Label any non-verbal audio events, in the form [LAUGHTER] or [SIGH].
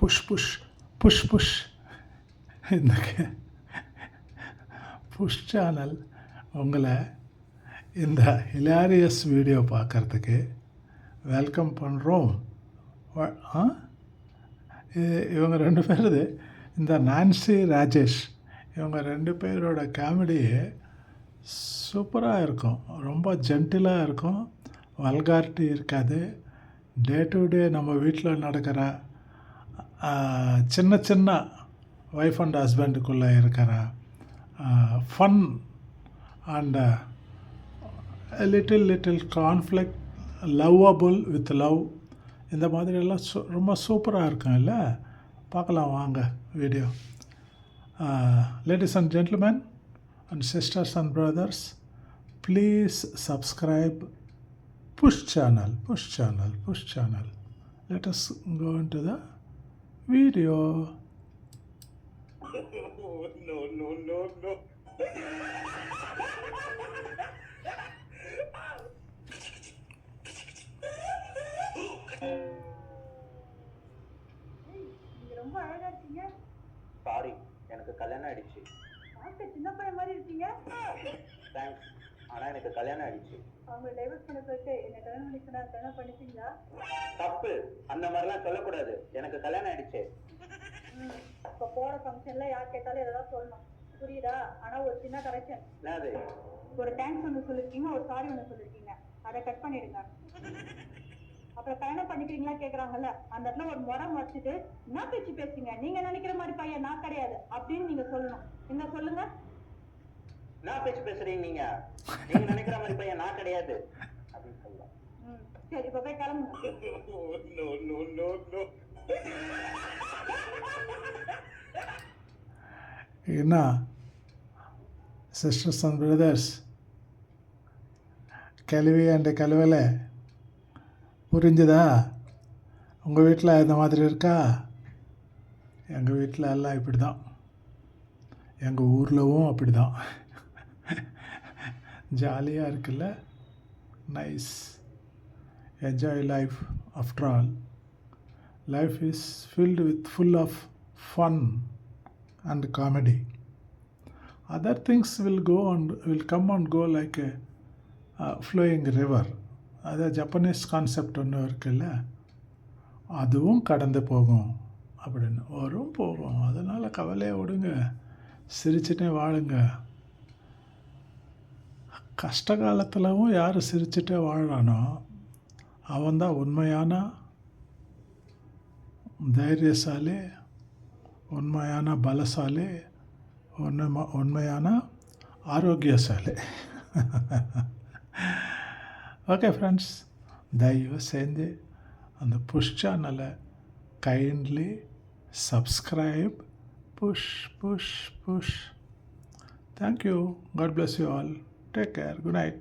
Push push push push இந்த push channel உங்களை இந்த ஹிலாரியஸ் வீடியோ பார்க்குறதுக்கு வெல்கம் பண்ணுறோம் ஆ இவங்க ரெண்டு பேருது இந்த நான்சி ராஜேஷ் இவங்க ரெண்டு பேரோட காமெடி சூப்பராக இருக்கும் ரொம்ப ஜென்டிலாக இருக்கும் வல்காரிட்டி இருக்காது டே டு டே நம்ம வீட்டில் நடக்கிற சின்ன சின்ன ஒய்ஃப் அண்ட் ஹஸ்பண்டுக்குள்ளே இருக்கிற fun and little little conflict lovable with love இந்த மாதிரியெல்லாம் சூ ரொம்ப சூப்பராக இருக்கும் இல்லை? பார்க்கலாம் வாங்க video ladies and gentlemen and sisters and brothers please subscribe push channel push channel push channel let us go into the no, no, no, no. நீங்க ரொம்ப அழகா இருக்கீங்க. சாரி எனக்கு கல்யாணம் ஆயிடுச்சு. பார்க்க சின்ன பையன் மாதிரி இருக்கீங்க. தேங்க்ஸ் ஆனா எனக்கு கல்யாணம் ஆயிடுச்சு. அவங்க டைவர்ஸ் பண்ண சொல்லிட்டு என்ன கல்யாணம் பண்ணிக்கணும் கல்யாணம் பண்ணிட்டீங்களா? தப்பு. அந்த மாதிரிலாம் சொல்லக்கூடாது. எனக்கு கல்யாணம் ஆயிடுச்சு. இப்போ போற ஃபங்க்ஷன்ல யார் கேட்டாலும் இதெல்லாம் சொல்லணும். புரியுதா? ஆனா ஒரு சின்ன கரெக்ஷன் என்னது? ஒரு தேங்க்ஸ் ஒன்று சொல்லிருக்கீங்க ஒரு சாரி ஒன்று சொல்லிருக்கீங்க. அதை கட் பண்ணிடுங்க. அப்புறம் கல்யாணம் பண்ணிக்கிறீங்களா கேக்குறாங்கல்ல அந்த இடத்துல ஒரு முறை வச்சுட்டு என்ன பேச்சு பேசுங்க நீங்க நினைக்கிற மாதிரி பையன் நான் கிடையாது. அப்படின்னு நீங்க சொல்லணும். என்ன சொல்லுங்க. நான் பேச்சு பேசுறீங்க நீங்க. நீங்க நினைக்கிற மாதிரி பையன் நான் கிடையாது. அப்படின்னு சொல்லலாம் ம். சரி இப்போ போய் கிளம்புங்க no, no, no, no. என்ன? சிஸ்டர்ஸ் அண்ட் பிரதர்ஸ் கழுவி அண்ட் கழுவலை. புரிஞ்சுதா? உங்கள் வீட்டில் இந்த மாதிரி இருக்கா? எங்கள் வீட்டில் எல்லாம் இப்படி தான் எங்கள் ஊர்லவும் அப்படி தான் ஜாலியாக இருக்குல்ல? Nice enjoy life after all life is filled with full of fun and comedy other things will go and will come and go like a flowing river அது ஜப்பனீஸ் கான்செப்ட் ஒன்று இருக்குல்ல? அதுவும் கடந்து போகும் அப்படின்னு. வரும் போகும். அதனால் கவலையை விடுங்க. சிரிச்சுட்டே வாழுங்க. கஷ்ட காலத்திலவும் யார் சிரிச்சுட்டே வாழறானோ அவன்தான் உண்மையான தைரியசாலி உண்மையான பலசாலி உண்மை உண்மையான ஆரோக்கியசாலி [LAUGHS] ஓகே ஃப்ரெண்ட்ஸ் தயவு சேர்ந்து அந்த புஷ் சேனலை kindly subscribe push push push Thank you. God bless you all. Take care. Good night.